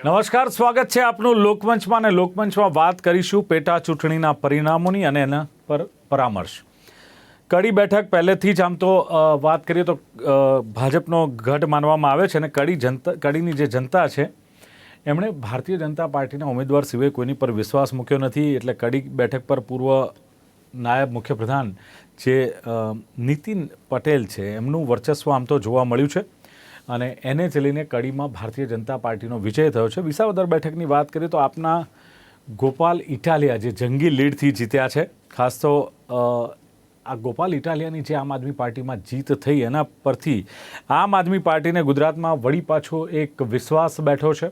નમસ્કાર, સ્વાગત છે આપનું લોકમંચમાં અને લોકમંચમાં વાત કરીશું પેટા ચૂંટણીના પરિણામોની અને એના પર પરામર્શ. કડી બેઠક પહેલેથી જ આમ તો વાત કરીએ તો ભાજપનો ગઢ માનવામાં આવે છે અને કડી જનતા, કડીની જે જનતા છે, એમણે ભારતીય જનતા પાર્ટીના ઉમેદવાર સિવાય કોઈની પર વિશ્વાસ મૂક્યો નથી. એટલે કડી બેઠક પર પૂર્વ નાયબ મુખ્યપ્રધાન જે નીતિન પટેલ છે, એમનું વર્ચસ્વ આમ તો જોવા મળ્યું છે. અને એને જ લઈને કડીમાં ભારતીય જનતા પાર્ટીનો વિજય થયો છે. વિસાવદર બેઠકની વાત કરીએ તો આપના ગોપાલ ઇટાલિયા જે જંગી લીડથી જીત્યા છે, ખાસ તો આ ગોપાલ ઇટાલિયાની જે આમ આદમી પાર્ટીમાં જીત થઈ એના પરથી આમ આદમી પાર્ટીને ગુજરાતમાં વળી પાછો એક વિશ્વાસ બેઠો છે.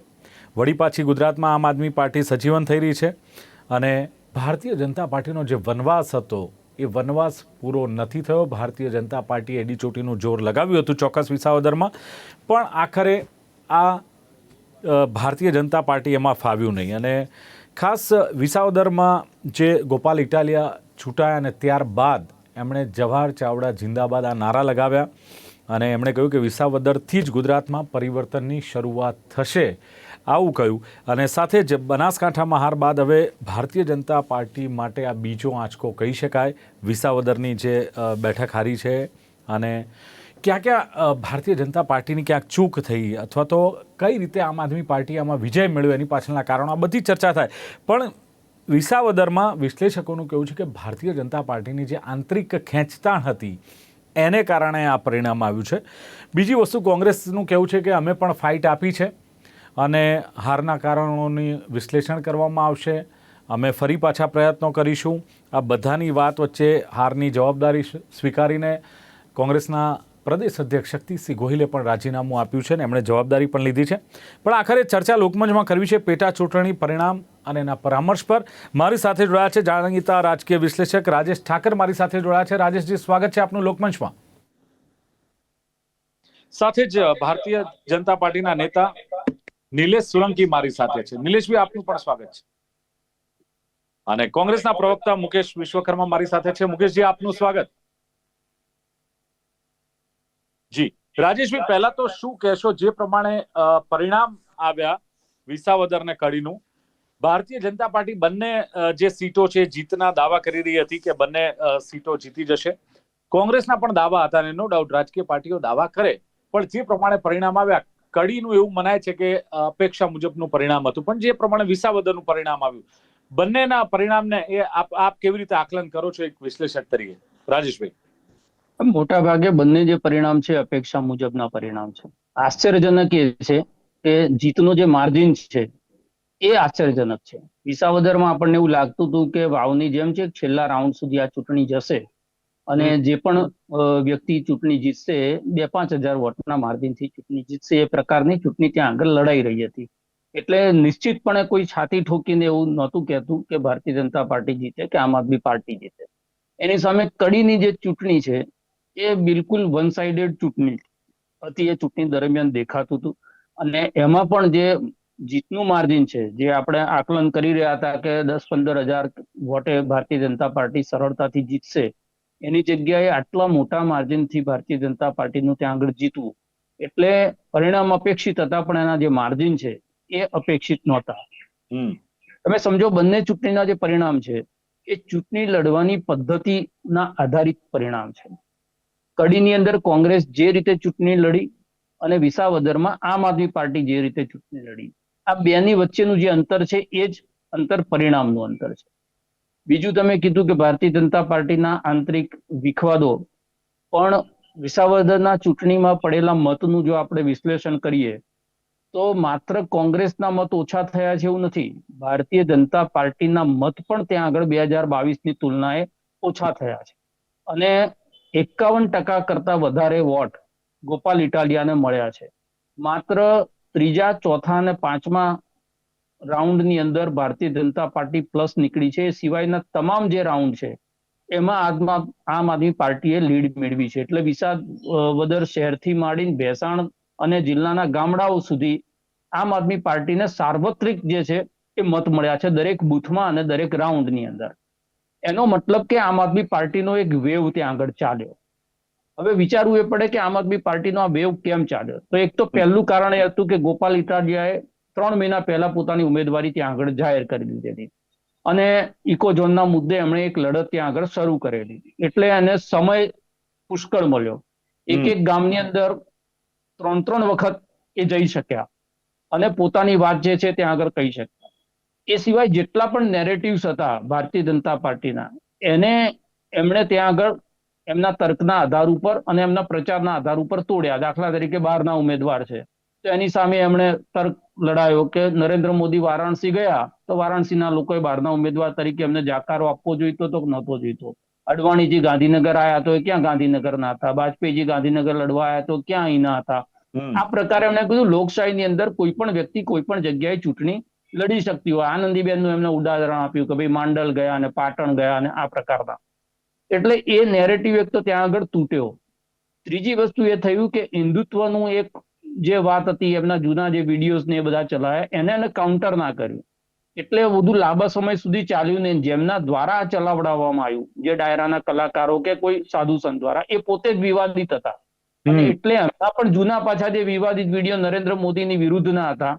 વળી પાછી ગુજરાતમાં આમ આદમી પાર્ટી સજીવન થઈ રહી છે અને ભારતીય જનતા પાર્ટીનો જે વનવાસ હતો એ વનવાસ પૂરો નથી થયો. ભારતીય જનતા પાર્ટીએ એડી ચોટીનું જોર લગાવ્યું હતું ચોક્કસ વિસાવદરમાં. પણ આખરે આ ભારતીય જનતા પાર્ટી એમાં ફાવ્યું નહીં. અને ખાસ વિસાવદરમાં જે ગોપાલ ઇટાલિયા છૂટાયા અને ત્યારબાદ એમણે જવાહર ચાવડા જિંદાબાદ આ નારા લગાવ્યા. અને એમણે કહ્યું કે વિસાવદરથી જ ગુજરાતમાં પરિવર્તનની શરૂઆત થશે. આવું કહ્યું. અને સાથે જ બનાસકાંઠામાં હાર બાદ હવે ભારતીય જનતા પાર્ટી માટે આ બીજો આંચકો કહી શકાય. વિસાવદરની જે બેઠક હારી છે અને ક્યાં ક્યાં ભારતીય જનતા પાર્ટીની ક્યાંક ચૂક થઈ અથવા તો કઈ રીતે આમ આદમી પાર્ટી આમાં વિજય મેળવ્યો એની પાછળના કારણો આ બધી ચર્ચા થાય. પણ વિસાવદરમાં વિશ્લેષકોનું કહેવું છે કે ભારતીય જનતા પાર્ટીની જે આંતરિક ખેંચતાણ હતી, એને કારણે આ પરિણામ આવ્યું છે. બીજી વસ્તુ કોંગ્રેસનું કહેવું છે કે અમે પણ ફાઇટ આપી છે. અને હારના કારણોની વિશ્લેષણ કરવામાં આવશે. અમે ફરી પાછા પ્રયત્નો કરીશું. આ બધાની વાત વચ્ચે હારની જવાબદારી સ્વીકારીને કોંગ્રેસના પ્રદેશ અધ્યક્ષ શક્તિસિંહ ગોહિલે પણ રાજીનામું આપ્યું છે ને એમણે જવાબદારી પણ લીધી છે. પણ આખરે ચર્ચા લોકમંચમાં કરવી છે પેટા ચૂંટણી પરિણામ અને એના પરામર્શ પર. મારી સાથે જોડાયા છે જાણીતા રાજકીય વિશ્લેષક રાજેશ ઠાકર. મારી સાથે જોડાયા છે. રાજેશજી, સ્વાગત છે આપનું લોકમંચમાં. સાથે જ ભારતીય જનતા પાર્ટીના નેતા નિલેશ સોલંકી મારી સાથે છે. નિલેશભાઈ આપનું પણ સ્વાગત છે. અને કોંગ્રેસના પ્રવક્તા મુકેશ વિશ્વકર્મા મારી સાથે છે. મુકેશજી આપનું સ્વાગત. જી. રાજેશભાઈ પહેલા તો શું કહેશો? જે પ્રમાણે પરિણામ આવ્યા વિસાવદર ને કડીનું, ભારતીય જનતા પાર્ટી બંને જે સીટો છે જીતના દાવા કરી રહી હતી કે બંને સીટો જીતી જશે. કોંગ્રેસના પણ દાવા હતા અને નો ડાઉટ રાજકીય પાર્ટીઓ દાવા કરે. પણ જે પ્રમાણે પરિણામ આવ્યા કડીનું એવું મનાય છે કે અપેક્ષા મુજબનું પરિણામ હતું. પણ જે પ્રમાણે વિસાવદરનું પરિણામ આવ્યું, બંનેના પરિણામને એ આપ આપ કેવી રીતે આકલન કરો છો એક વિશ્લેષક તરીકે? રાજેશભાઈ. મોટા ભાગે બંને જે પરિણામ છે, અપેક્ષા મુજબના પરિણામ છે. આશ્ચર્યજનક એ છે કે જીતનો જે માર્જિન છે, એ આશ્ચર્યજનક છે. વિસાવદરમાં આપણને એવું લાગતું હતું કે વાવની જેમ છે, છેલ્લા રાઉન્ડ સુધી આ ચૂંટણી જશે. અને જે પણ વ્યક્તિ ચૂંટણી જીતશે બે પાંચ હજાર વોટના માર્જિનથી ચૂંટણી જીતશે એ પ્રકારની ચૂંટણી ત્યાં આગળ લડાઈ રહી હતી. એટલે નિશ્ચિતપણે કોઈ છાતી ઠોકીને એવું નહોતું કહેતું કે ભારતીય જનતા પાર્ટી જીતે કે આમ આદમી પાર્ટી જીતે. એની સામે કડીની જે ચૂંટણી છે એ બિલકુલ વન સાઇડેડ ચૂંટણી હતી. એ ચૂંટણી દરમિયાન દેખાતું હતું. અને એમાં પણ જે જીતનું માર્જિન છે જે આપણે આકલન કરી રહ્યા હતા કે દસ પંદર હજાર વોટે ભારતીય જનતા પાર્ટી સરળતાથી જીતશે એની જગ્યાએ આટલા મોટા માર્જિનથી ભારતીય જનતા પાર્ટીનું ત્યાં આગળ જીતવું. એટલે પરિણામ અપેક્ષિત હતા પણ એના જે માર્જિન છે એ અપેક્ષિત નહોતા. તમે સમજો બંને ચૂંટણીના જે પરિણામ છે એ ચૂંટણી લડવાની પદ્ધતિના આધારિત પરિણામ છે. કડીની અંદર કોંગ્રેસ જે રીતે ચૂંટણી લડી અને વિસાવદરમાં આમ આદમી પાર્ટી જે રીતે ચૂંટણી લડી. આ બેની વચ્ચેનું જે અંતર છે એ જ અંતર પરિણામનું અંતર છે. બીજું તમે કીધું કે ભારતીય જનતા પાર્ટીના આંતરિક વિખવાદો, પણ વિસાવદરના ચૂંટણીમાં પડેલા મતનું જો આપણે વિશ્લેષણ કરીએ, તો માત્ર કોંગ્રેસના મત ઓછા થયા છે એવું નથી. ભારતીય જનતા પાર્ટીના મત પણ ત્યાં આગળ બે હજાર બાવીસની તુલનાએ ઓછા થયા છે. અને એકાવન ટકા કરતા વધારે વોટ ગોપાલ ઇટાલિયાને મળ્યા છે. માત્ર ત્રીજા, ચોથા અને પાંચમા રાઉન્ડની અંદર ભારતીય જનતા પાર્ટી પ્લસ નીકળી છે. સિવાયના તમામ જે રાઉન્ડ છે, એમાં આમ આદમી પાર્ટીએ લીડ મેળવી છે. એટલે વિસાવદર શહેરથી માંડીને ભેસાણ અને જિલ્લાના ગામડાઓ સુધી આમ આદમી પાર્ટીને સાર્વત્રિક જે છે, એ મત મળ્યા છે દરેક બૂથમાં અને દરેક રાઉન્ડની અંદર. એનો મતલબ કે આમ આદમી પાર્ટીનો એક વેવ ત્યાં આગળ ચાલ્યો. હવે વિચારવું એ પડે કે આમ આદમી પાર્ટીનો આ વેવ કેમ ચાલ્યો? તો એક તો પહેલું કારણ એ હતું કે ગોપાલ ઇટાલિયાએ ત્રણ મહિના પહેલા પોતાની ઉમેદવારી ત્યાં આગળ જાહેર કરી દીધેલી અને ઇકોઝોનના મુદ્દે એમણે એક લડત ત્યાં આગળ શરૂ કરેલી એટલે એને સમય પુષ્કળ મળ્યો. એક એક ગામની અંદર ત્રણ ત્રણ વખત એ જઈ શક્યા. અને પોતાની વાત જે છે ત્યાં આગળ કહી શક્યા. એ સિવાય જેટલા પણ નેરેટિવ્સ હતા ભારતીય જનતા પાર્ટીના એને એમણે ત્યાં આગળ એમના તર્કના આધાર ઉપર અને એમના પ્રચારના આધાર ઉપર તોડ્યા. દાખલા તરીકે બહારના ઉમેદવાર છે. તો એની સામે એમણે તર્ક લડાયો કે નરેન્દ્ર મોદી વારાણસી ગયા તો વારાણસીના લોકોએ બહારના ઉમેદવાર તરીકે એમને જાકારો આપવો જોઈતો તો નહોતો જોઈતો? અડવાણીજી ગાંધીનગર આવ્યા તો ક્યાં ગાંધીનગર ના હતા? વાજપેયીજી ગાંધીનગર લડવા આવ્યા તો ક્યાં અહીં ના હતા આ પ્રકારે એમણે કીધું લોકશાહીની અંદર કોઈ પણ વ્યક્તિ કોઈ પણ જગ્યાએ ચૂંટણી લડી શકતી હોય. આનંદીબેનનું એમને ઉદાહરણ આપ્યું કે ભાઈ માંડલ ગયા અને પાટણ ગયા અને આ પ્રકારના. એટલે એ નેરેટિવ એક તો ત્યાં આગળ તૂટ્યો. ત્રીજી વસ્તુ એ થયું કે હિન્દુત્વનું એક જે વાત હતી એમના જૂના જે વિડીયોઝ ને એ બધા ચલાવ્યા એને એને કાઉન્ટર ના કર્યું. એટલે બધું લાંબા સમય સુધી ચાલ્યું ને જેમના દ્વારા ચલાવડાવવામાં આવ્યું જે ડાયરાના કલાકારો કે કોઈ સાધુ સંત દ્વારા એ પોતે જ વિવાદિત હતા. અને એટલે એમના પણ જૂના પાછા જે વિવાદિત વીડિયો નરેન્દ્ર મોદીની વિરુદ્ધના હતા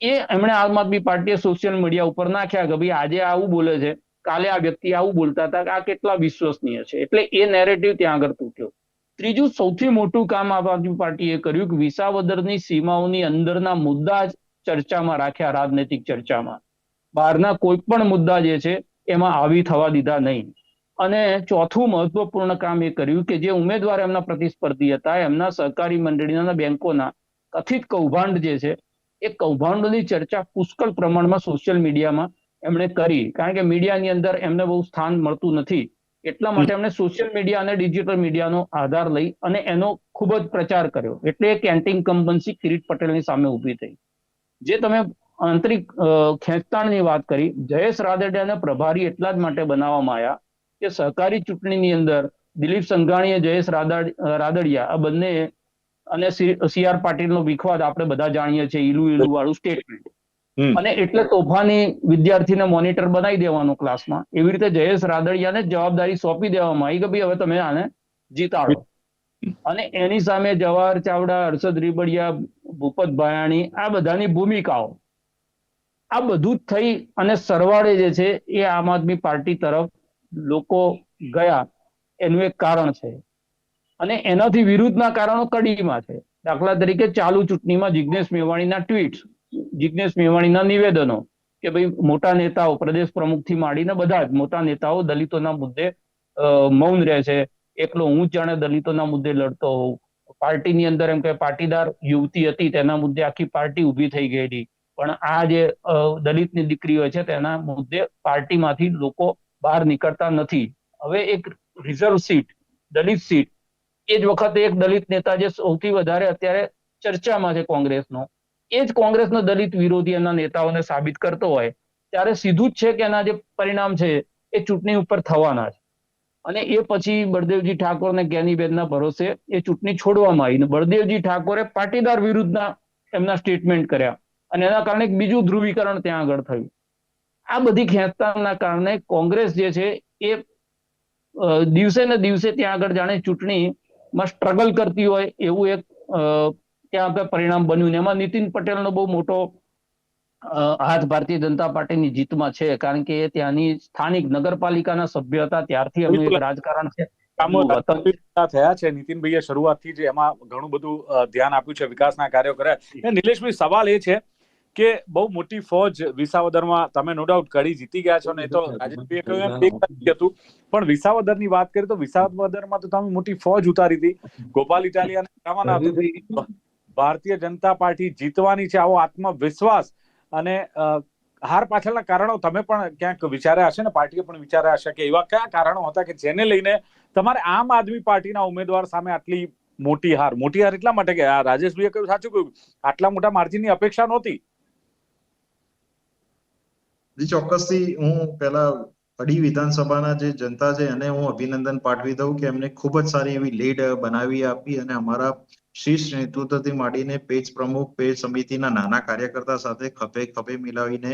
એ એમણે આમ આદમી પાર્ટીએ સોશિયલ મીડિયા ઉપર નાખ્યા કે ભાઈ આજે આવું બોલે છે કાલે આ વ્યક્તિ આવું બોલતા હતા કે આ કેટલા વિશ્વસનીય છે. એટલે એ નેરેટિવ ત્યાં આગળ તૂટ્યો. ત્રીજું સૌથી મોટું કામ આમ આદમી પાર્ટીએ કર્યું કે વિસાવદરની સીમાઓની અંદરના મુદ્દા જ ચર્ચામાં રાખ્યા, રાજનૈતિક ચર્ચામાં. બહારના કોઈ પણ મુદ્દા જે છે, એમાં આવી થવા દીધા નહીં. અને ચોથું મહત્વપૂર્ણ કામ એ કર્યું કે જે ઉમેદવાર એમના પ્રતિસ્પર્ધી હતા, એમના સહકારી મંડળીના બેંકોના, કથિત કૌભાંડ જે છે, એ કૌભાંડોની ચર્ચા પુષ્કળ પ્રમાણમાં સોશિયલ મીડિયામાં એમણે કરી. કારણ કે મીડિયાની અંદર એમને બહુ સ્થાન મળતું નથી. એટલા માટે એમણે સોશિયલ મીડિયા અને ડિજિટલ મીડિયાનો આધાર લઈ અને એનો ખૂબ જ પ્રચાર કર્યો. એટલે એક એન્ટી ઇન્કમ્બન્સી કિરીટ પટેલની સામે ઊભી થઈ. જે તમે આંતરિક ખેંચતાણની વાત કરી જયેશ રાદડિયાને પ્રભારી એટલા જ માટે બનાવવામાં આવ્યા કે સહકારી ચૂંટણીની અંદર દિલીપ સંઘાણીએ જયેશ રાદડ રાદડિયા આ બંને અને સી આર પાટીલનો વિખવાદ આપણે બધા જાણીએ છીએ ઈલુ ઈલુ વાળું સ્ટેટમેન્ટ. અને એટલે તોફાની વિદ્યાર્થીને મોનિટર બનાવી દેવાનો ક્લાસમાં એવી રીતે જયેશ રાદડિયાને જવાબદારી સોંપી દેવામાં આવી કે ભાઈ હવે તમે આને જીતાડો. અને એની સામે જવાહર ચાવડા હર્ષદ રીબડિયા ભૂપત ભાયાણી આ બધાની ભૂમિકાઓ. આ બધું જ થઈ અને સરવાળે જે છે એ આમ આદમી પાર્ટી તરફ લોકો ગયા. એનું એક કારણ છે. અને એનાથી વિરુદ્ધના કારણો કડીમાં છે. દાખલા તરીકે ચાલુ ચૂંટણીમાં જિજ્ઞેશ મેવાણીના ટ્વીટ જિજ્ઞેસ મેવાણીના નિવેદનો કે ભાઈ મોટા નેતાઓ, પ્રદેશ પ્રમુખથી માંડીને બધા જ મોટા નેતાઓ દલિતોના મુદ્દે મૌન રહે છે. એકલો હું જાણે દલિતોના મુદ્દે લડતો હોઉં. પાર્ટીની અંદર એમ કે પાટીદાર યુવતી હતી તેના મુદ્દે આખી પાર્ટી ઊભી થઈ ગયેલી. પણ આ જે દલિતની દીકરીઓ છે તેના મુદ્દે પાર્ટીમાંથી લોકો બહાર નીકળતા નથી. હવે એક રિઝર્વ સીટ, દલિત સીટ, એ જ વખતે એક દલિત નેતા જે સૌથી વધારે અત્યારે ચર્ચામાં છે કોંગ્રેસનો. એ જ કોંગ્રેસનો દલિત વિરોધી એના નેતાઓને સાબિત કરતો હોય, ત્યારે સીધું જ છે કે એના જે પરિણામ છે એ ચૂંટણી ઉપર થવાના છે. અને એ પછી બળદેવજી ઠાકોર અને જ્ઞાનીબેનના ભરોસે એ ચૂંટણી છોડવામાં આવી બળદેવજી ઠાકોરે પાટીદાર વિરુદ્ધના એમના સ્ટેટમેન્ટ કર્યા અને એના કારણે બીજું ધ્રુવીકરણ ત્યાં આગળ થયું. આ બધી ખેંચતાના કારણે કોંગ્રેસ જે છે એ દિવસે ને દિવસે ત્યાં આગળ જાણે ચૂંટણીમાં સ્ટ્રગલ કરતી હોય એવું એક ત્યાં આપણે પરિણામ બન્યું એમાં નીતિન પટેલનો બહુ મોટો હાથ ભારતીય જનતા પાર્ટીની જીતમાં છે કારણ કે એ ત્યાંની સ્થાનિક નગરપાલિકાના સભ્ય હતા ત્યારથી એમનું એક રાજકારણ છે. થયા છે નીતિનભાઈએ શરૂઆતથી જ એમાં ઘણું બધું ધ્યાન આપ્યું છે વિકાસના કાર્યો કર્યા. નિલેશભાઈ સવાલ એ છે કે બહુ મોટી ફોજ વિસાવદરમાં તમે નો ડાઉટ કડી જીતી ગયા છો ને એ તો રાજેશભાઈએ કહ્યું એમ એક હતું. પણ વિસાવદરની વાત કરીએ તો વિસાવદરમાં તો તમે મોટી ફોજ ઉતારી હતી. ગોપાલ ઇટાલિયાને. ભારતીય જનતા પાર્ટી જીતવાની છે, આવો આત્મવિશ્વાસ અને હાર પાછળના કારણો તમે પણ ક્યાંક વિચાર્યા હશે ને? પાર્ટીએ પણ વિચાર્યા હશે કે એવા કયા કારણો હતા કે જેને લઈને તમારે આમ આદમી પાર્ટીના ઉમેદવાર સામે આટલી મોટી હાર? મોટી હાર એટલા માટે કે આ રાજેશભાઈએ કહ્યું, સાચું કહ્યું, આટલા મોટા માર્જિનની અપેક્ષા નહોતી. ચોક્કસથી હું પહેલા અડી વિધાનસભાના જે જનતા છે એને હું અભિનંદન પાઠવી દઉં કે એમને ખૂબ જ સારી એવી લીડ બનાવી આપી અને અમારા શીર્ષ નેતૃત્વથી માંડીને પેજ પ્રમુખ પેજ સમિતિના નાના કાર્યકર્તા સાથે ખભે ખભે મિલાવીને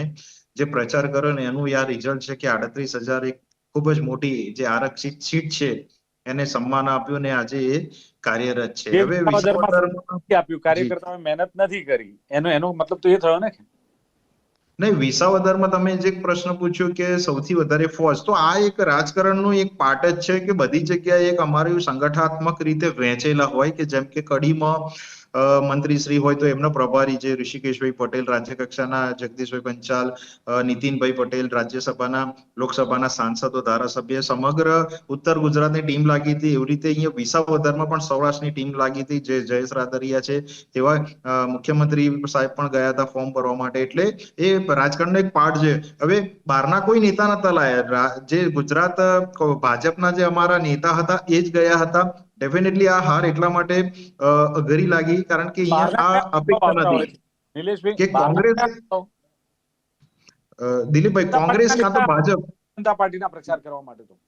જે પ્રચાર કર્યો ને એનું યાર રિઝલ્ટ છે કે આડત્રીસ હજાર એક ખૂબ જ મોટી જે આરક્ષિત સીટ છે એને સન્માન આપ્યું ને આજે એ કાર્યરત છે. હવે આપ્યું. કાર્યકર્તાઓએ મહેનત નથી કરી. એનો એનો મતલબ તો એ થયો ને નહીં વિસાવદરમાં તમે જે પ્રશ્ન પૂછ્યો કે સૌથી વધારે ફોજ, તો આ એક રાજકારણનું એક પાર્ટ જ છે કે બધી જગ્યાએ એક અમારું સંગઠનાત્મક રીતે વહેંચેલા હોય કે જેમ કે કડીમાં મંત્રીશ્રી હોય તો એમનો પ્રભારી જે ઋષિકેશભાઈ પટેલ રાજ્ય કક્ષાના જગદીશભાઈ પંચાલ નીતિનભાઈ પટેલ, રાજ્યસભાના, લોકસભાના સાંસદો, ધારાસભ્ય, સમગ્ર ઉત્તર ગુજરાતની ટીમ લાગી હતી. એવી રીતે અહીંયા વિસાવદરમાં પણ સૌરાષ્ટ્રની ટીમ લાગી હતી. જે જયેશ રાદરિયા છે તેવા મુખ્યમંત્રી સાહેબ પણ ગયા હતા ફોર્મ ભરવા માટે. એટલે એ રાજકારણનો એક પાર્ટ છે. હવે બહારના કોઈ નેતા નતા લાયા. જે ગુજરાત ભાજપના જે અમારા નેતા હતા એ જ ગયા હતા. ડેફિનેટલી આ હાર એટલા માટે અઘરી લાગી કારણ કે અહીંયા આ અપેક્ષા નથી. કે કોંગ્રેસ- દિલીપભાઈ કોંગ્રેસ કાં તો ભાજપ? જનતા પાર્ટીના પ્રચાર કરવા માટે તો.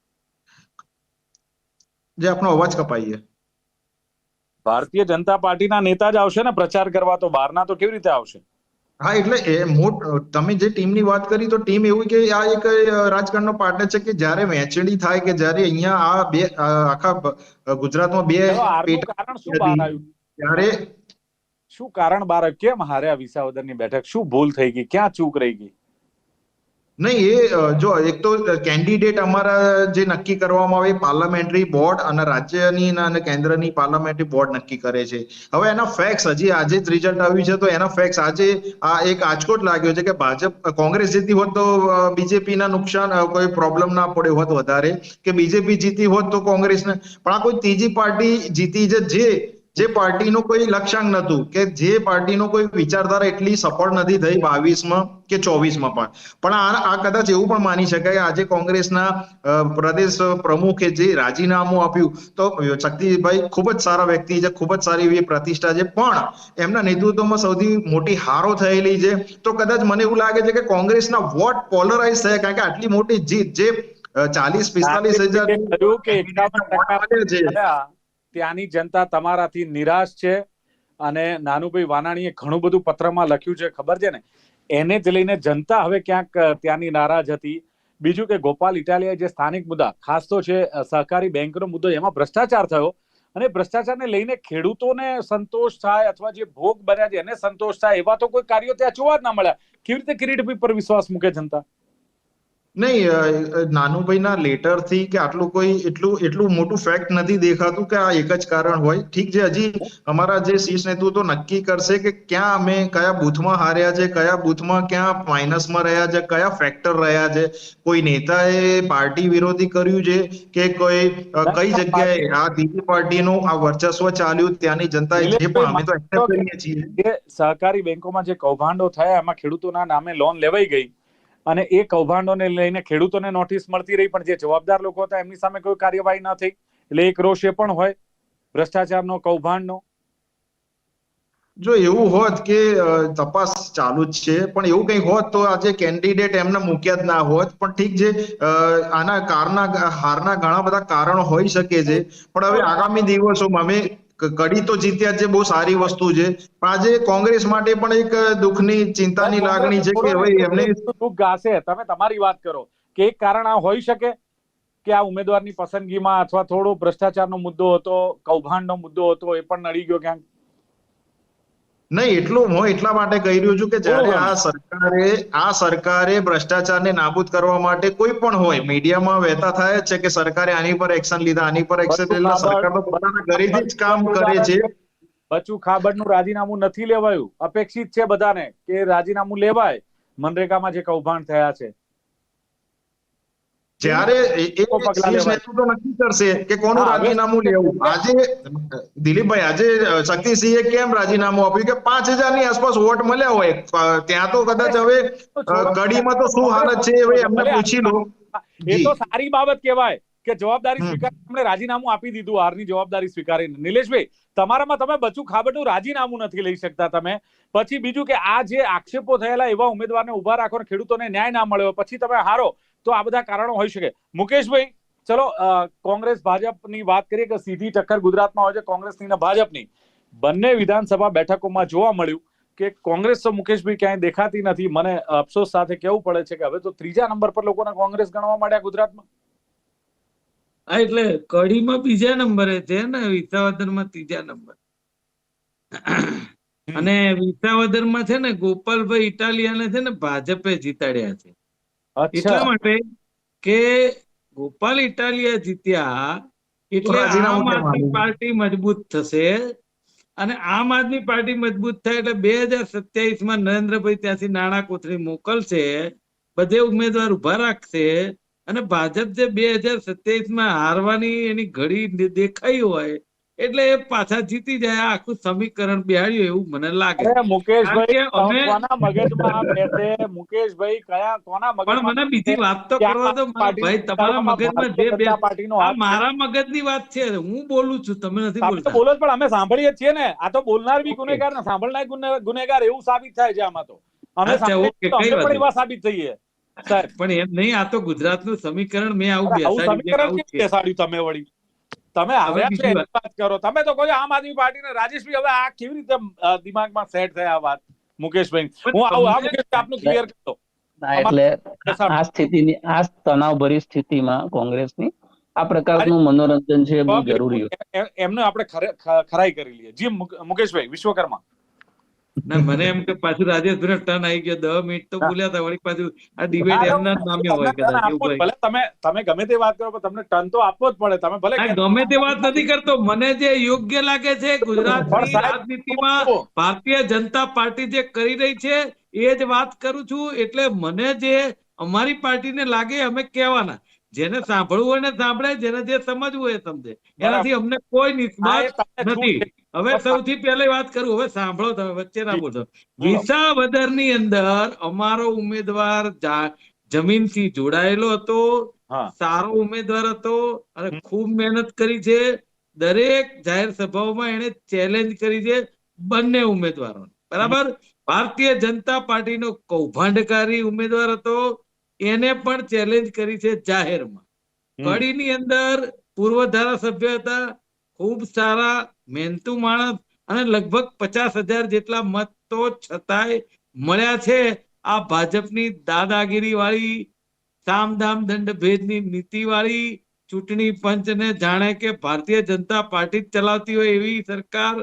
જે આપનો અવાજ કપાઈએ. ભારતીય જનતા પાર્ટીના નેતા જ આવશે ને પ્રચાર કરવા તો બહારના તો કેવી રીતે આવશે? હા એટલે એ મોટ તમે જે ટીમની વાત કરી તો ટીમ એવું કે આ એક રાજકારણનો પાર્ટનર છે કે જ્યારે વહેંચણી થાય કે જ્યારે અહીંયા આ બે આખા ગુજરાતમાં બે કારણ શું બહાર આવ્યું? ત્યારે શું કારણ બહાર કેમ કેમ હાર્યા વિસાવદરની બેઠક? શું ભૂલ થઈ ગઈ? ક્યાં ચૂક રહી ગઈ? નહીં, એ જો, એક તો કેન્ડિડેટ અમારા જે નક્કી કરવામાં આવે પાર્લામેન્ટરી બોર્ડ અને રાજ્યની અને કેન્દ્રની પાર્લામેન્ટરી બોર્ડ નક્કી કરે છે. હવે એના ફેક્સ હજી આજે જ રિઝલ્ટ આવ્યું છે, તો એના ફેક્સ આજે આ એક આજકોટ લાગ્યો છે કે ભાજપ કોંગ્રેસ જીતી હોત તો બીજેપીના નુકસાન કોઈ પ્રોબ્લેમ ના પડ્યો હોત વધારે કે બીજેપી જીતી હોત તો કોંગ્રેસને. પણ આ કોઈ ત્રીજી પાર્ટી જીતી જે જે પાર્ટીનું કોઈ લક્ષ્યાંક નતું કે જે પાર્ટીનો કોઈ વિચારધારા એટલી સફળ નથી થઈ બાવીસમાં કે ચોવીસમાં પણ. પણ આ કદાચ એવું પણ માની શકાય કે આજે કોંગ્રેસના પ્રદેશ પ્રમુખે જે રાજીનામું આપ્યું તો શક્તિભાઈ ખૂબ જ સારા વ્યક્તિ છે ખૂબ જ સારી એવી પ્રતિષ્ઠા છે પણ એમના નેતૃત્વમાં સૌથી મોટી હારો થયેલી છે તો કદાચ મને એવું લાગે છે કે કોંગ્રેસના વોટ પોલરાઇઝ થયા કારણ કે આટલી મોટી જીત જે ચાલીસ પિસ્તાલીસ હજાર કહ્યું કે 51% છે મળ્યા, ત્યાંની જનતા તમારાથી નિરાશ છે અને નાનુભાઈ વાનાણીએ ઘણું બધું પત્રમાં લખ્યું છે ખબર છે ને? એને જ લઈને જનતા હવે ક્યાંક ત્યાંની નારાજ હતી. બીજું કે ગોપાલ ઇટાલિયા જે સ્થાનિક મુદ્દા ખાસ તો છે સહકારી બેંકનો મુદ્દો એમાં ભ્રષ્ટાચાર થયો અને ભ્રષ્ટાચારને લઈને ખેડૂતોને સંતોષ થાય અથવા જે ભોગ બન્યા છે એને સંતોષ થાય એવા તો કોઈ કાર્યો ત્યાં જોવા જ ના મળ્યા. કેવી રીતે કિરીટ પર વિશ્વાસ મૂકે જનતા? નહીં નાનુભાઈના લેટરથી કે આટલું કોઈ એટલું એટલું મોટું ફેક્ટ નથી દેખાતું કે આ એક જ કારણ હોય. ઠીક છે હજી અમારા જે શીર્ષ નેતૃત્વ નક્કી કરશે કે ક્યાં અમે કયા બૂથમાં હાર્યા છે કયા બૂથમાં ક્યાં માઇનસમાં રહ્યા છે કયા ફેક્ટર રહ્યા છે. કોઈ નેતાએ પાર્ટી વિરોધી કર્યું છે કે કોઈ કઈ જગ્યાએ આ બીજી પાર્ટીનું આ વર્ચસ્વ ચાલ્યું ત્યાંની જનતા જે પણ અમે તો એક્સેપ્ટ કરીએ છીએ. સહકારી બેંકોમાં જે કૌભાંડો થયા એમાં ખેડૂતોના નામે લોન લેવાઈ ગઈ. અને એ કૌભાંડોને લઈને ખેડૂતોને નોટિસ મળતી રહી, પણ જે જવાબદાર લોકો હતા, એમની સામે કોઈ કાર્યવાહી ન થઈ. એટલે એક રોષ એ પણ હોય ભ્રષ્ટાચારનો, કૌભાંડનો. જો એવું હોત કે તપાસ ચાલુ જ છે, પણ એવું કંઈ હોત તો આજે કેન્ડિડેટ એમને મૂક્યા જ ના હોત. પણ ઠીક છે આના કારના, હારના ઘણા બધા કારણો હોઈ શકે છે. પણ હવે આગામી દિવસોમાં અમે કડી તો જીત્યા છે બહુ સારી વસ્તુ છે. પણ આજે કોંગ્રેસ માટે પણ એક દુઃખની ચિંતાની લાગણી છે કે હવે એમને દુઃખ ગાશે. તમે તમારી વાત કરો કે એક કારણ આ હોઈ શકે કે આ ઉમેદવારની પસંદગીમાં અથવા થોડો ભ્રષ્ટાચારનો મુદ્દો હતો કૌભાંડનો મુદ્દો હતો એ પણ નડી ગયો ક્યાંક. નહીં એટલું હું એટલા માટે કહી રહ્યો છું કે જ્યારે આ સરકારે આ સરકારે ભ્રષ્ટાચારને નાબૂદ કરવા માટે કોઈ પણ હોય મીડિયામાં વહેતા થાય છે કે સરકારે આની પર એક્શન લીધા આની પર એક્શન લીધા સરકાર તો પોતાના ઘરેથી જ કામ કરે છે. બચુ ખાબડનું રાજીનામું નથી લેવાયું. અપેક્ષિત છે બધાને કે રાજીનામું લેવાય. મનરેગામાં જે કૌભાંડ થયા છે જ્યારે એ-. નેતૃત્વ નક્કી કરશે કે કોનું રાજીનામું લેવું? આજે દિલીપભાઈ આજે શક્તિસિંહે કેમ રાજીનામું આપ્યું? કે પાંચ હજારની આસપાસ વોટ મળ્યા હોય. ત્યાં તો કદાચ હવે કડીમાં તો શું હાલત છે હવે એમને પૂછી લો. એ તો સારી બાબત કહેવાય કે જવાબદારી સ્વીકારી સ્વીકાર એમણે રાજીનામું આપી દીધું હારની જવાબદારી સ્વીકારીને. નિલેશભાઈ તમારામાં તમે બચુ ખાબટું રાજીનામું નથી લઈ શકતા તમે. પછી બીજું કે આ જે આક્ષેપો થયેલા એવા ઉમેદવારને ઊભા રાખો ખેડૂતોને ન્યાય ના મળ્યો પછી તમે હારો. તો આ બધા કારણો હોઈ શકે. મુકેશભાઈ ચલો કોંગ્રેસ ભાજપની વાત કરીએ કે સીધી ટક્કર ગુજરાતમાં હોય છે કોંગ્રેસની ને ભાજપની. બંને વિધાનસભા બેઠકોમાં જોવા મળ્યું કે કોંગ્રેસ તો મુકેશભાઈ ક્યાંય દેખાતી નથી. મને અફસોસ સાથે કેવું પડે છે કે હવે તો ત્રીજા નંબર પર લોકોને કોંગ્રેસ ગણવા માંડ્યા ગુજરાતમાં. હા એટલે કડીમાં બીજા નંબરે છે ને વિસાવદરમાં ત્રીજા નંબર. અને વિસાવદરમાં છે ને ગોપાલભાઈ ઇટાલિયાને છે ને ભાજપે જીતાડ્યા છે. એટલા માટે કે ગોપાલ ઇટાલિયા જીત્યા એટલે આમ આદમી પાર્ટી મજબૂત થશે. અને આમ આદમી પાર્ટી મજબૂત થાય એટલે બે હજાર સત્યાવીસમાં નરેન્દ્રભાઈ ત્યાંથી નાણાં કોથળી મોકલશે બધે ઉમેદવાર ઊભા રાખશે અને ભાજપ જે બે હજાર સત્યાવીસમાં હારવાની એની ઘડી દેખાઈ હોય એટલે એ પાછા જીતી જાય આખું સમીકરણ બિહાર્યું એવું મને લાગે. મુકેશભાઈ મુકેશભાઈ કયા કોના પણ મને બીજી વાત તો કરવા દો ભાઈ તમારા મગજમાં જે બે. મારા મગજની વાત છે હું બોલું છું તમે નથી બોલતા. બોલો પણ અમે સાંભળીએ છીએ ને. આ તો બોલનાર બી ગુનેગાર ને સાંભળનાર ગુનેગાર એવું સાબિત થાય છે આમાં તો. અમે સાંભળીએ સાબિત થઈએ. સાહેબ. પણ એમ નહીં આ તો ગુજરાતનું સમીકરણ મેં આવું. બેસાડ્યું તમે વળી? તમે એની વાત. કરો. તમે તો કહો આમ આદમી પાર્ટીને રાજેશભાઈ હવે આ કેવી રીતે દિમાગમાં સેટ થાય આ વાત? મુકેશભાઈ હું આવું આ મુકેશ આપનું ક્લિયર કરો. એટલે આ સ્થિતિની આ તણાવભરી સ્થિતિમાં કોંગ્રેસની આ પ્રકારનું મનોરંજન છે બહુ જરૂરી એમને આપણે ખરાઈ કરી લઈએ. જી મુકેશભાઈ વિશ્વકર્મા. ના મને એમ કે પાછું રાજેશભાઈ ટર્ન આવી ગયો દસ મિનિટ તો બોલ્યા હતા વળી પાછું આ ડિબેટ એમના નામે હોય કદાચ એવું ભલે તમે તમે ગમે તે વાત કરો પણ તમને ટર્ન તો આપવો જ પડે તમે ભલે ગમે તે વાત નથી કરતો મને જે યોગ્ય લાગે છે ગુજરાતની રાજનીતિમાં ભારતીય જનતા પાર્ટી જે કરી રહી છે એ જ વાત કરું છું એટલે મને જે અમારી પાર્ટીને લાગે અમે કહેવાના. જેને સાંભળવું હોય ને સાંભળે જેને જે સમજવું હોય એ સમજે. એનાથી અમને કોઈ નિસ્બત નથી. હવે સૌથી પહેલી વાત કરું હવે સાંભળો તમે વચ્ચે ના બોલશો વિસાવદરની અંદર અમારો ઉમેદવાર જમીનથી જોડાયેલો હતો સારો ઉમેદવાર હતો અને ખૂબ મહેનત કરી છે. દરેક જાહેર સભાઓમાં એને ચેલેન્જ કરી છે બંને ઉમેદવારો બરાબર? ભારતીય જનતા પાર્ટીનો કૌભાંડકારી ઉમેદવાર હતો. એને પણ ચેલેન્જ કરી છે જાહેરમાં. કડીની અંદર પૂર્વ ધારાસભ્ય હતા. ખૂબ સારા મહેનતુ માણસ અને લગભગ પચાસ હજાર જેટલા મત તો છતાંય મળ્યા છે. આ ભાજપની દાદાગીરી વાળી સામધામ દંડ ભેદની નીતિ વાળી ચૂંટણી પંચને જાણે કે ભારતીય જનતા પાર્ટી જ ચલાવતી હોય એવી સરકાર.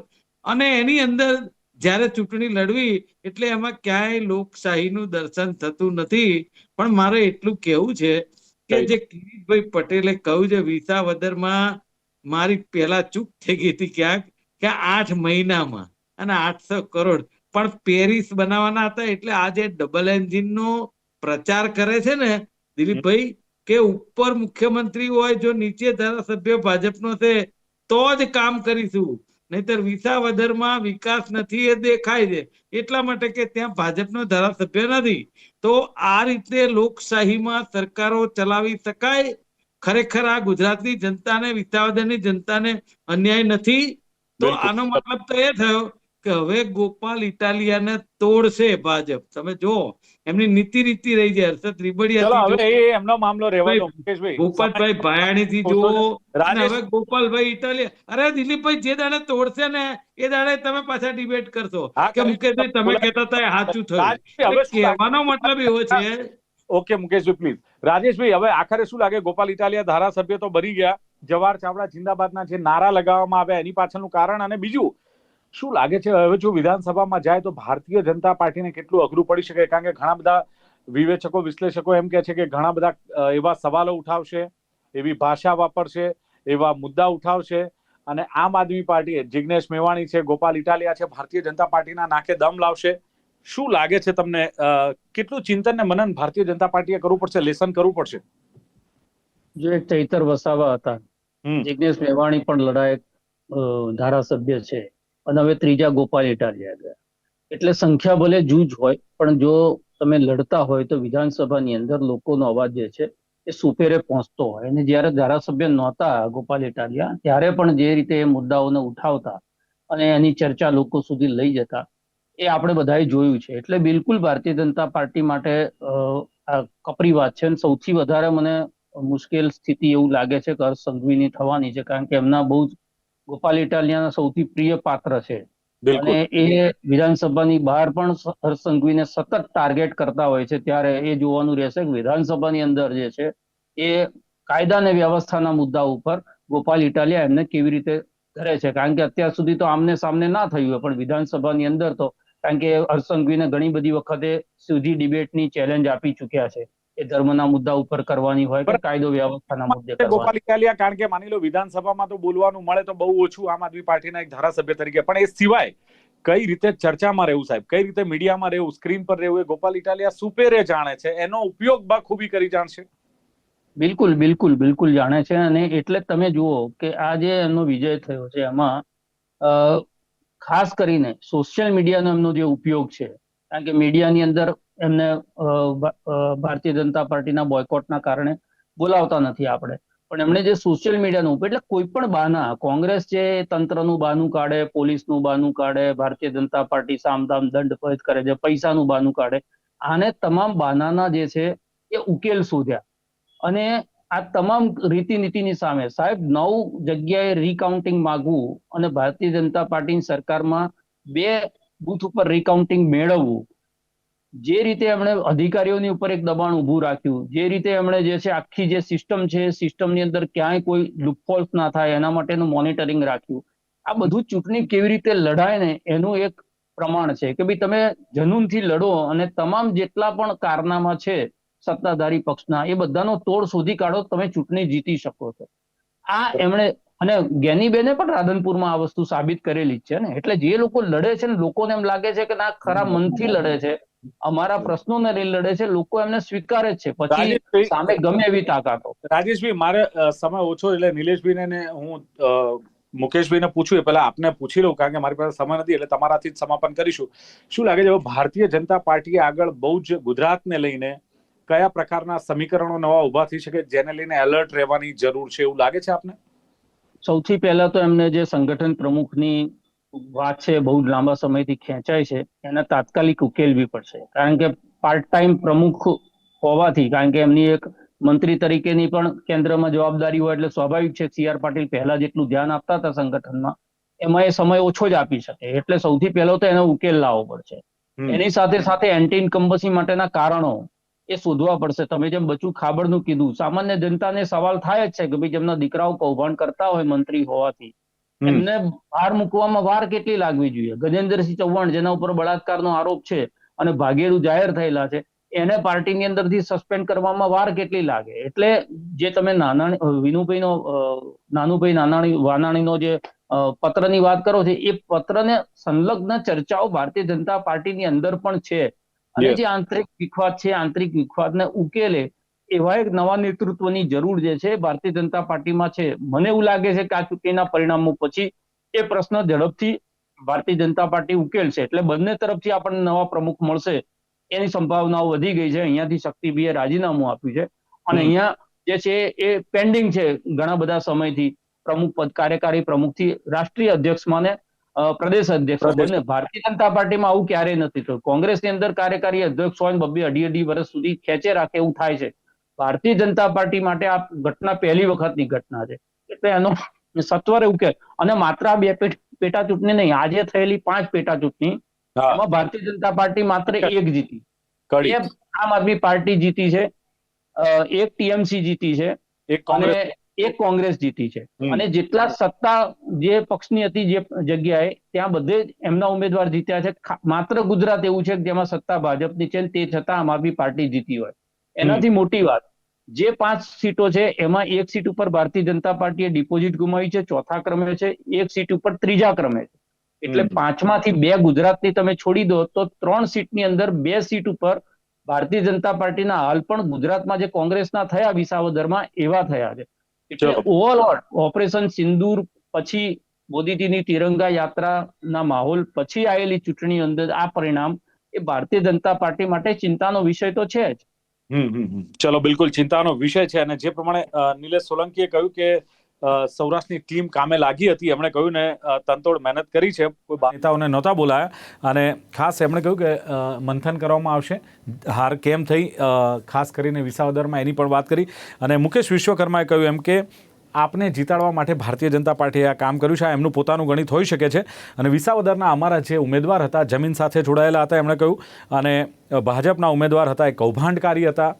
અને એની અંદર જ્યારે ચૂંટણી લડવી એટલે એમાં ક્યાંય લોકશાહીનું દર્શન થતું નથી. પણ મારે એટલું કહેવું છે કે જે કિરીટભાઈ પટેલે કહ્યું છે વિસાવદરમાં મારી પહેલા ચૂક થઈ ગઈ હતી ક્યાંક કે આઠ મહિનામાં અને આઠસો કરોડ. પણ પેરિસ બનાવવાના હતા એટલે આજે ડબલ ડબલ એન્જિનનો પ્રચાર કરે છે ને દિલીપભાઈ, કે ઉપર મુખ્યમંત્રી હોય, જો નીચે ધારાસભ્ય ભાજપનો છે, તો જ કામ કરીશું. નહીતર વિસાવદરમાં વિકાસ નથી, એ દેખાય છે. એટલા માટે કે ત્યાં ભાજપનો ધારાસભ્ય નથી. તો આ રીતે લોકશાહીમાં સરકારો ચલાવી શકાય ખરેખર આ ગુજરાતની જનતાને વિસાવદરની જનતાને અન્યાય નથી? તો. આનો મતલબ તો એ થયો કે હવે ગોપાલ ઇટાલિયાને તોડશે ભાજપ. તમે જો એમની નીતિ રીતિ રહી જાય હર્ષદ રીબડિયા હવે એમનો મામલો ગોપાલભાઈ ભાયાણી થી જુઓ. હવે ગોપાલભાઈ ઇટાલિયા અરે દિલીપભાઈ જે દાડે તોડશે ને એ દાડે તમે પાછા ડિબેટ કરશો કે મુકેશભાઈ તમે કહેતા હતા એ સાચું થયું? કહેવાનો મતલબ એવો છે ઓકે મુકેશભાઈ પ્લીઝ રાજેશભાઈ હવે આખરે શું લાગે? ગોપાલ ઇટાલિયા ધારાસભ્ય તો બની ગયા. જવાહર ચાવડા જિંદાબાદના જે નારા લગાવવામાં આવ્યા એની પાછળનું કારણ અને બીજું, શું લાગે છે હવે જો વિધાનસભામાં જાય તો ભારતીય જનતા પાર્ટીને કેટલું અઘરું પડી શકે? કારણ કે ઘણા બધા વિવેચકો, વિશ્લેષકો એમ કે છે કે ઘણા બધા એવા સવાલો ઉઠાવશે, એવી ભાષા વાપરશે, એવા મુદ્દા ઉઠાવશે અને આમ આદમી પાર્ટી, જિગ્નેશ મેવાણી છે, ગોપાલ ઇટાલિયા છે, ભારતીય જનતા પાર્ટીના નાકે દમ લાવશે. શું લાગે છે તમને કેટલું ચિંતન ને મનન ભારતીય જનતા પાર્ટીએ કરવું પડશે લેસન કરવું પડશે? જો એક ચૈતર વસાવા હતા. જિજ્ઞેશ મેવાણી પણ લડાયક ધારાસભ્ય છે. અને હવે ત્રીજા ગોપાલ ઇટાલિયા ગયા. એટલે સંખ્યા ભલે જૂજ હોય પણ જો તમે લડતા હોય તો વિધાનસભાની અંદર લોકોનો અવાજ જે છે એ સુપેરે પહોંચતો હોય. અને જ્યારે ધારાસભ્ય નહોતા ગોપાલ ઇટાલિયા ત્યારે પણ જે રીતે એ મુદ્દાઓને ઉઠાવતા અને એની ચર્ચા લોકો સુધી લઈ જતા એ આપણે બધાએ જોયું છે. એટલે બિલકુલ ભારતીય જનતા પાર્ટી માટે કપરી વાત છે અને સૌથી વધારે મને મુશ્કેલ સ્થિતિ એવું લાગે છે કે હર્ષ સંઘવીની થવાની છે કારણ કે એમના બહુ જ ગોપાલ ઇટાલિયાના સૌથી પ્રિય પાત્ર છે. અને એ વિધાનસભાની બહાર પણ હર્ષ સંઘવીને સતત ટાર્ગેટ કરતા હોય છે ત્યારે એ જોવાનું રહેશે કે વિધાનસભાની અંદર જે છે એ કાયદા અને વ્યવસ્થાના મુદ્દા ઉપર ગોપાલ ઇટાલિયા એમને કેવી રીતે કરે છે. કારણ કે અત્યાર સુધી તો આમને સામને ના થયું હોય પણ વિધાનસભાની અંદર તો કારણ કે હર્ષંઘવીને ઘણી બધી વખતે સુધી ડિબેટની ચેલેન્જ આપી ચૂક્યા છે. એ ધર્મના મુદ્દા ઉપર કરવાની હોય કે કાયદો વ્યવસ્થાના મુદ્દે ગોપાલ ઇટાલિયા કારણ કે માની લો વિધાનસભામાં તો બોલવાનું મળે તો બહુ ઓછું આમ આદમી પાર્ટીના એક ધારાસભ્ય તરીકે. પણ એ સિવાય કઈ રીતે ચર્ચામાં રહેવું સાહેબ? કઈ રીતે મીડિયામાં રહેવું? સ્ક્રીન પર રહેવું એ ગોપાલ ઇટાલિયા સુપેરે જાણે છે. એનો ઉપયોગ બખૂબી કરી જાણશે. બિલકુલ બિલકુલ બિલકુલ જાણે છે. અને એટલે જ તમે જુઓ કે આ જે એમનો વિજય થયો છે એમાં ખાસ કરીને સોશિયલ મીડિયાનો એમનો જે ઉપયોગ છે, કારણ કે મીડિયાની અંદર એમને ભારતીય જનતા પાર્ટીના બોયકોટના કારણે બોલાવતા નથી આપણે. પણ એમણે જે સોશિયલ મીડિયાનો ઉપયોગ, એટલે કોઈ પણ બાના કોંગ્રેસ જે તંત્રનું બાનું કાઢે, પોલીસનું બાનું કાઢે, ભારતીય જનતા પાર્ટી સામધામ દંડ ભેદ કરે છે પૈસાનું બાનું કાઢે, આને તમામ બાનાના જે છે એ ઉકેલ શોધ્યા. અને આ તમામ રીતિનીતિની સામે સાહેબ નવ જગ્યાએ રીકાઉન્ટિંગ માગવું અને ભારતીય જનતા પાર્ટીની સરકારમાં બે બુથ ઉપર રીકાઉન્ટિંગ મેળવવું, જે રીતે એમણે અધિકારીઓની ઉપર એક દબાણ ઊભું રાખ્યું, જે રીતે એમણે જે છે આખી જે સિસ્ટમ છે સિસ્ટમની અંદર ક્યાંય કોઈ લુપફોલ્સ ના થાય એના માટેનું મોનિટરિંગ રાખ્યું. આ બધું ચૂંટણી કેવી રીતે લડાય ને એનું એક પ્રમાણ છે કે ભાઈ તમે જનૂનથી લડો અને તમામ જેટલા પણ કારનામા છે સત્તાધારી પક્ષના એ બધાનો તોડ શોધી કાઢો તમે ચૂંટણી જીતી શકો છો. આ એમણે અને જ્ઞાનીબેને પણ રાધનપુરમાં આ વસ્તુ સાબિત કરેલી છે ને. એટલે જે લોકો લડે છે ને લોકોને એમ લાગે છે કે ના ખરા મનથી લડે છે. અમારા પ્રશ્નોને લઈને લડે છે લોકો એમને સ્વીકારે જ છે. પછી સામે ગમે એવી તાકાતો રાજેશભાઈ મારે સમય ઓછો એટલે નિલેશભાઈને ને હું મુકેશભાઈને પૂછું એ પહેલા આપને પૂછી લઉં કારણ કે મારી પાસે સમય નથી એટલે તમારાથી જ સમાપન કરીશું. શું લાગે છે ભારતીય જનતા પાર્ટીએ આગળ બહુ જ ગુજરાતને લઈને કયા પ્રકારના સમીકરણો નવા ઊભા થઈ શકે જેને લઈને એલર્ટ રહેવાની જરૂર છે એવું લાગે છે આપને? સૌથી પહેલા તો એમને જે સંગઠન પ્રમુખની વાત છે બહુ લાંબા સમયથી ખેંચાય છે એને તાત્કાલિક ઉકેલવી પડશે. કારણ કે પાર્ટ ટાઈમ પ્રમુખ હોવાથી કારણ કે એમની એક મંત્રી તરીકેની પણ કેન્દ્રમાં જવાબદારી હોય એટલે સ્વાભાવિક છે સી આર પાટીલ પહેલા જેટલું ધ્યાન આપતા હતા સંગઠનમાં એમાં એ સમય ઓછો જ આપી શકે. એટલે સૌથી પહેલો તો એનો ઉકેલ લાવવો પડશે. એની સાથે સાથે એન્ટી ઇન્કમ્બસી માટેના કારણો એ શોધવા પડશે. તમે જેમ બચું ખાબડનું કીધું સામાન્ય જનતાને સવાલ થાય જ છે કે ભાઈ જેમના દીકરાઓ કૌભાંડ કરતા હોય મંત્રી હોવાથી. એમને બહાર મૂકવામાં વાર કેટલી લાગવી જોઈએ? ગજેન્દ્રસિંહ ચૌહાણ જેના ઉપર બળાત્કારનો આરોપ છે અને ભાગેરુ જાહેર થયેલા છે એને પાર્ટીની અંદરથી સસ્પેન્ડ કરવામાં વાર કેટલી લાગે? એટલે જે તમે નાનાણી વિનુભાઈનો નાનુભાઈ નાનાણી વાનાણીનો જે પત્રની વાત કરો છો એ પત્રને સંલગ્ન ચર્ચાઓ ભારતીય જનતા પાર્ટીની અંદર પણ છે. અને જે આંતરિક વિખવાદ છે આંતરિક વિખવાદને ઉકેલે એવા એક નવા નેતૃત્વની જરૂર જે છે ભારતીય જનતા પાર્ટીમાં છે. મને એવું લાગે છે કે આ ચૂંટણીના પરિણામો પછી એ પ્રશ્ન ઝડપથી ભારતીય જનતા પાર્ટી ઉકેલશે. એટલે બંને તરફથી આપણને નવા પ્રમુખ મળશે એની સંભાવનાઓ વધી ગઈ છે. અહીંયાથી શક્તિભાઈએ રાજીનામું આપ્યું છે. અને અહીંયા જે છે એ પેન્ડિંગ છે ઘણા બધા સમયથી પ્રમુખ પદ કાર્યકારી પ્રમુખથી રાષ્ટ્રીય અધ્યક્ષમાં ને પ્રદેશ અધ્યક્ષ બને. ભારતીય જનતા પાર્ટીમાં આવું ક્યારેય નથી થયું. કોંગ્રેસની અંદર કાર્યકારી અધ્યક્ષ હોય બબ્બે અઢી અઢી વર્ષ સુધી ખેંચે રાખે એવું થાય છે. ભારતીય જનતા પાર્ટી માટે આ ઘટના પહેલી વખતની ઘટના છે. એટલે એનો સત્વરે ઉકેલ અને માત્ર આ બે પેટ- ચૂંટણી નહીં આજે થયેલી પાંચ પેટા ચૂંટણી એમાં ભારતીય જનતા પાર્ટી માત્ર એક જીતી. આમ આદમી પાર્ટી જીતી છે એક ટીએમસી જીતી છે અને એક કોંગ્રેસ જીતી છે. અને જેટલા સત્તા જે પક્ષની હતી જે જગ્યાએ ત્યાં બધે એમના ઉમેદવાર જીત્યા છે. માત્ર ગુજરાત એવું છે કે જેમાં સત્તા ભાજપની છે તે છતાં આમ આદમી પાર્ટી જીતી હોય. એનાથી મોટી વાત. જે પાંચ સીટો છે એમાં એક સીટ ઉપર ભારતીય જનતા પાર્ટીએ ડિપોઝિટ ગુમાવી છે ચોથા ક્રમે છે એક સીટ ઉપર ત્રીજા ક્રમે છે. એટલે. પાંચમાંથી બે ગુજરાતની તમે છોડી દો તો ત્રણ સીટની અંદર બે સીટ ઉપર ભારતીય જનતા પાર્ટીના હાલ પણ ગુજરાતમાં જે કોંગ્રેસના થયા વિસાવદરમાં એવા થયા છે. એટલે ઓવરઓલ ઓપરેશન સિંદૂર પછી મોદીજીની તિરંગા યાત્રાના માહોલ પછી આવેલી ચૂંટણી અંદર આ પરિણામ એ ભારતીય જનતા પાર્ટી માટે ચિંતાનો વિષય તો છે જ હમ હમ. ચલો બિલકુલ ચિંતાનો વિષય છે અને જે પ્રમાણે નિલેશ સોલંકીએ કહ્યું કે સૌરાષ્ટ્રની ટીમ કામે લાગી હતી. એમણે કહ્યું ને તનતોડ મહેનત કરી છે. કોઈ નેતાઓને નહોતા બોલાયા. અને ખાસ એમણે કહ્યું કે મંથન કરવામાં આવશે. હાર કેમ થઈ? ખાસ કરીને વિસાવદરમાં એની પણ વાત કરી. અને મુકેશ વિશ્વકર્માએ કહ્યું એમ કે, આપને જીતાડવા માટે ભારતીય જનતા પાર્ટીએ આ કામ કર્યું છે. આ એમનું પોતાનું ગણિત હોઈ શકે છે. અને વિસાવદરના અમારા જે ઉમેદવાર હતા, જમીન સાથે જોડાયેલા હતા, એમણે કહ્યું. અને ભાજપના ઉમેદવાર હતા, એ કૌભાંડકારી હતા.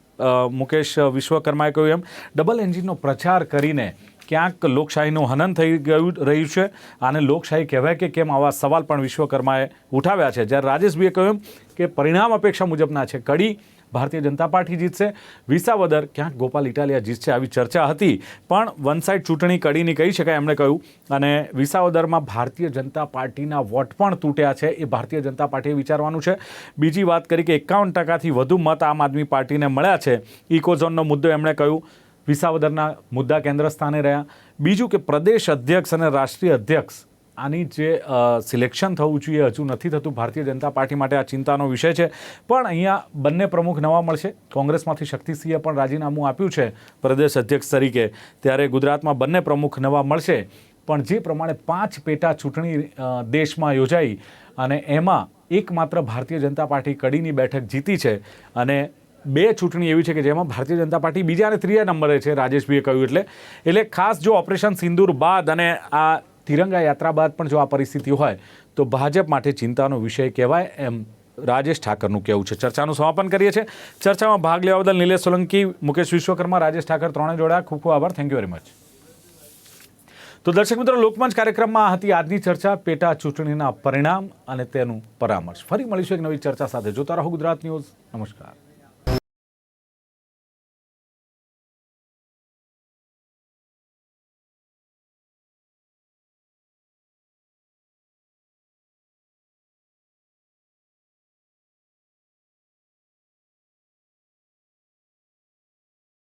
મુકેશ વિશ્વકર્માએ કહ્યું એમ, ડબલ એન્જિનનો પ્રચાર કરીને ક્યાંક લોકશાહીનું હનન થઈ ગયું રહ્યું છે. અને લોકશાહી કહેવાય કે કેમ આવા સવાલ પણ વિશ્વકર્માએ ઉઠાવ્યા છે. જ્યારે રાજેશભાઈએ કહ્યું કે પરિણામ અપેક્ષા મુજબના છે. કડી ભારતીય જનતા પાર્ટી જીતશે. વિસાવદર ક્યાંક ગોપાલ ઇટાલિયા જીતશે આવી ચર્ચા હતી. પણ વન સાઇડ ચૂંટણી કડીની કહી શકાય એમણે કહ્યું. અને વિસાવદરમાં ભારતીય જનતા પાર્ટીના વોટ પણ તૂટ્યા છે. એ ભારતીય જનતા પાર્ટીએ વિચારવાનું છે. બીજી વાત કરી કે એકાવન ટકાથી વધુ મત આમ આદમી પાર્ટીને મળ્યા છે. ઇકોઝોનનો મુદ્દો એમણે કહ્યું વિસાવદરના મુદ્દા કેન્દ્ર સ્થાને રહ્યા. બીજું કે પ્રદેશ અધ્યક્ષ અને રાષ્ટ્રીય અધ્યક્ષ, આની જે સિલેક્શન થવું જોઈએ હજુ નથી થતું. ભારતીય જનતા પાર્ટી માટે આ ચિંતાનો વિષય છે. પણ અહીંયા બંને પ્રમુખ નવા મળશે. કોંગ્રેસમાંથી શક્તિસિંહે પણ રાજીનામું આપ્યું છે પ્રદેશ અધ્યક્ષ તરીકે. ત્યારે ગુજરાતમાં બંને પ્રમુખ નવા મળશે. પણ જે પ્રમાણે પાંચ પેટા ચૂંટણી દેશમાં યોજાઈ અને એમાં એકમાત્ર ભારતીય જનતા પાર્ટી કડીની બેઠક જીતી છે અને બે ચૂંટણી એવી છે કે જેમાં ભારતીય જનતા પાર્ટી બીજા અને ત્રીજા નંબરે છે રાજેશભાઈએ કહ્યું એટલે. એટલે ખાસ જો ઓપરેશન સિંદૂર બાદ અને આ તિરંગા યાત્રા બાદ પણ જો આ પરિસ્થિતિ હોય, તો ભાજપ માટે ચિંતાનો વિષય કહેવાય એમ રાજેશ ઠાકરનું કહેવું છે. ચર્ચાનું સમાપન કરીએ છીએ. ચર્ચામાં ભાગ લેવા બદલ નિલેશ સોલંકી, મુકેશ વિશ્વકર્મા, રાજેશ ઠાકર ત્રણે જોડાયા ખૂબ ખૂબ આભાર. થેન્ક યુ વેરી મચ તો દર્શક મિત્રો, લોકમંચ કાર્યક્રમમાં હતી આજની ચર્ચા, પેટા ચૂંટણીના પરિણામ અને તેનું પરામર્શ. ફરી મળીશું એક નવી ચર્ચા સાથે. જોતા રહો ગુજરાત ન્યૂઝ. નમસ્કાર.